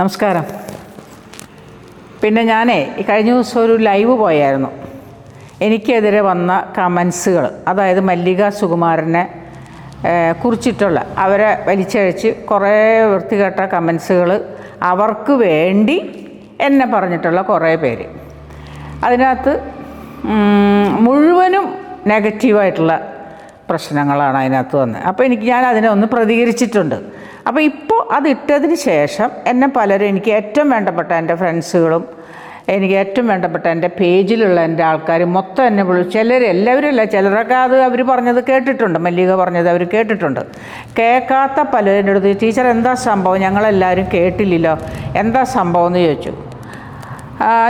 നമസ്കാരം. പിന്നെ ഞാനേ കഴിഞ്ഞ ദിവസം ഒരു ലൈവ് പോയായിരുന്നു. എനിക്കെതിരെ വന്ന കമൻസുകൾ അതായത് മല്ലിക സുകുമാരനെ കുറിച്ചിട്ടുള്ള അവരെ വലിച്ചഴിച്ച് കുറേ വൃത്തികെട്ട കമൻസുകൾ അവർക്ക് വേണ്ടി എന്നെ പറഞ്ഞിട്ടുള്ള കുറേ പേര്. അതിനകത്ത് മുഴുവനും നെഗറ്റീവായിട്ടുള്ള പ്രശ്നങ്ങളാണ് അതിനകത്ത് വന്നത്. അപ്പോൾ എനിക്ക് ഞാൻ അതിനെ ഒന്ന് പ്രതികരിച്ചിട്ടുണ്ട്. അപ്പോൾ ഇപ്പോൾ അത് ഇട്ടതിന് ശേഷം എന്നെ പലരും എനിക്ക് ഏറ്റവും വേണ്ടപ്പെട്ട എന്റെ ഫ്രണ്ട്സുകളും എനിക്ക് ഏറ്റവും വേണ്ടപ്പെട്ട എന്റെ പേജിലുള്ള എന്റെ ആൾക്കാർ മൊത്തം എന്നെ വിളി ചിലർ എല്ലാവരും അല്ല ചിലരൊക്കെ അത് അവർ പറഞ്ഞത് കേട്ടിട്ടുണ്ട്. മല്ലിക പറഞ്ഞത് അവർ കേട്ടിട്ടുണ്ട്. കേൾക്കാത്ത പലരും അടുത്ത് ടീച്ചർ എന്താ സംഭവം? ഞങ്ങളെല്ലാവരും കേട്ടില്ലല്ലോ. എന്താ സംഭവം? എന്ന് ചോദിച്ചു.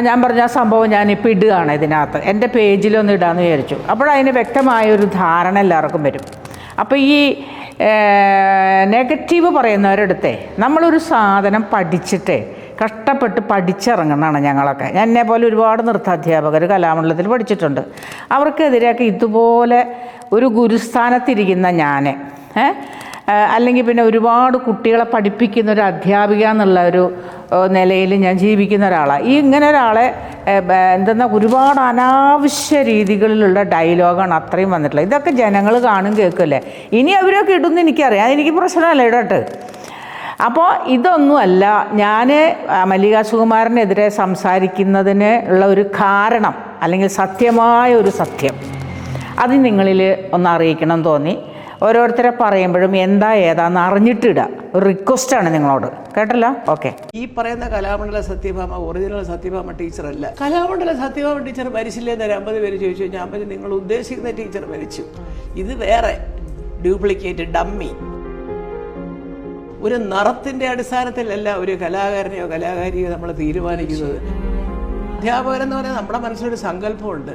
ഞാൻ പറഞ്ഞ ആ സംഭവം ഞാനിപ്പോൾ ഇടുകയാണ് ഇതിനകത്ത്. എന്റെ പേജിലൊന്ന് ഇടാമെന്ന് വിചാരിച്ചു. അപ്പോഴതിന് വ്യക്തമായ ഒരു ധാരണ എല്ലാവർക്കും വരും. അപ്പോൾ ഈ നെഗറ്റീവ് പറയുന്നവരെടുത്തേ നമ്മളൊരു സാധനം പഠിച്ചിട്ടേ കഷ്ടപ്പെട്ട് പഠിച്ചിറങ്ങുന്നതാണ് ഞങ്ങളൊക്കെ. എന്നെ പോലെ ഒരുപാട് നൃത്താധ്യാപകർ കലാമണ്ഡലത്തിൽ പഠിച്ചിട്ടുണ്ട്. അവർക്കെതിരെയൊക്കെ ഇതുപോലെ ഒരു ഗുരുസ്ഥാനത്തിരിക്കുന്ന ഞാൻ ഏഹ് അല്ലെങ്കിൽ പിന്നെ ഒരുപാട് കുട്ടികളെ പഠിപ്പിക്കുന്ന ഒരു അധ്യാപിക എന്നുള്ള ഒരു നിലയിൽ ഞാൻ ജീവിക്കുന്ന ഒരാളാണ്. ഈ ഇങ്ങനെ ഒരാളെ എന്തെന്നാ ഒരുപാട് അനാവശ്യ രീതികളിലുള്ള ഡയലോഗാണ് അത്രയും വന്നിട്ടുള്ളത്. ഇതൊക്കെ ജനങ്ങൾ കാണും കേൾക്കല്ലേ ഇനി അവരൊക്കെ ഇടുന്നു എനിക്കറിയാം. അതെനിക്ക് പ്രശ്നമല്ല ഇടട്ട്. അപ്പോൾ ഇതൊന്നുമല്ല ഞാൻ മല്ലിക സുകുമാരനെതിരെ സംസാരിക്കുന്നതിന് ഉള്ള ഒരു കാരണം അല്ലെങ്കിൽ സത്യമായ ഒരു സത്യം അത് നിങ്ങളിൽ ഒന്ന് അറിയിക്കണം തോന്നി. ഓരോരുത്തരെ പറയുമ്പോഴും എന്താ ഏതാന്ന് അറിഞ്ഞിട്ടിടുക. ഒരു റിക്വസ്റ്റ് ആണ് നിങ്ങളോട്. കേട്ടല്ലോ? ഓക്കെ ഈ പറയുന്ന കലാമണ്ഡല സത്യഭാമ ഒറിജിനൽ സത്യഭാമ ടീച്ചറല്ല കലാമണ്ഡല സത്യഭാമ ടീച്ചർ മരിച്ചില്ലേ എന്നൊരു അമ്പത് പേര് ചോദിച്ചു കഴിഞ്ഞാൽ അമ്പത് നിങ്ങൾ ഉദ്ദേശിക്കുന്ന ടീച്ചർ മരിച്ചു. ഇത് വേറെ ഡ്യൂപ്ലിക്കേറ്റ് ഡമ്മി ഒരു നിറത്തിന്റെ അടിസ്ഥാനത്തിലല്ല ഒരു കലാകാരനെയോ കലാകാരിയോ നമ്മൾ തീരുമാനിക്കുന്നത്. അധ്യാപകൻ എന്ന് പറയുന്നത് നമ്മുടെ മനസ്സിലൊരു സങ്കല്പമുണ്ട്.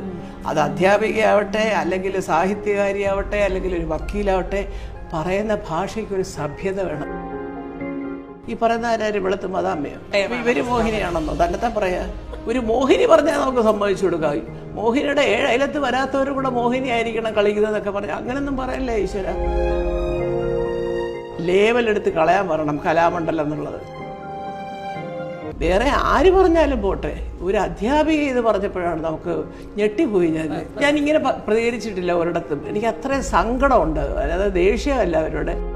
അത് അധ്യാപികയാവട്ടെ അല്ലെങ്കിൽ സാഹിത്യകാരിയാവട്ടെ അല്ലെങ്കിൽ ഒരു വക്കീലാവട്ടെ പറയുന്ന ഭാഷയ്ക്ക് ഒരു സഭ്യത വേണം. ഈ പറയുന്ന ആരും വെളുത്ത് മതാമ്മയോ ഇവർ ഇവർ മോഹിനിയാണെന്നോ? തന്നെത്താൻ പറയാ. ഒരു മോഹിനി പറഞ്ഞാൽ നമുക്ക് സമ്മതിച്ചു കൊടുക്കാം. മോഹിനിയുടെ ഏഴ് അയലത്ത് വരാത്തവരും കൂടെ മോഹിനി ആയിരിക്കണം കളിക്കുന്നതെന്നൊക്കെ പറഞ്ഞു അങ്ങനെയൊന്നും പറയല്ലേ ഈശ്വര? ലേവലെടുത്ത് കളയാൻ പറയണം കലാമണ്ഡലം എന്നുള്ളത്. വേറെ ആര് പറഞ്ഞാലും പോട്ടെ. ഒരു അധ്യാപിക ഇത് പറഞ്ഞപ്പോഴാണ് നമുക്ക് ഞെട്ടിപ്പോയി ഞാൻ. ഞാൻ ഇങ്ങനെ പ്രതികരിച്ചിട്ടില്ല ഒരിടത്തും. എനിക്ക് അത്രയും സങ്കടമുണ്ട്. അതായത് ദേഷ്യമല്ല അവരോട്.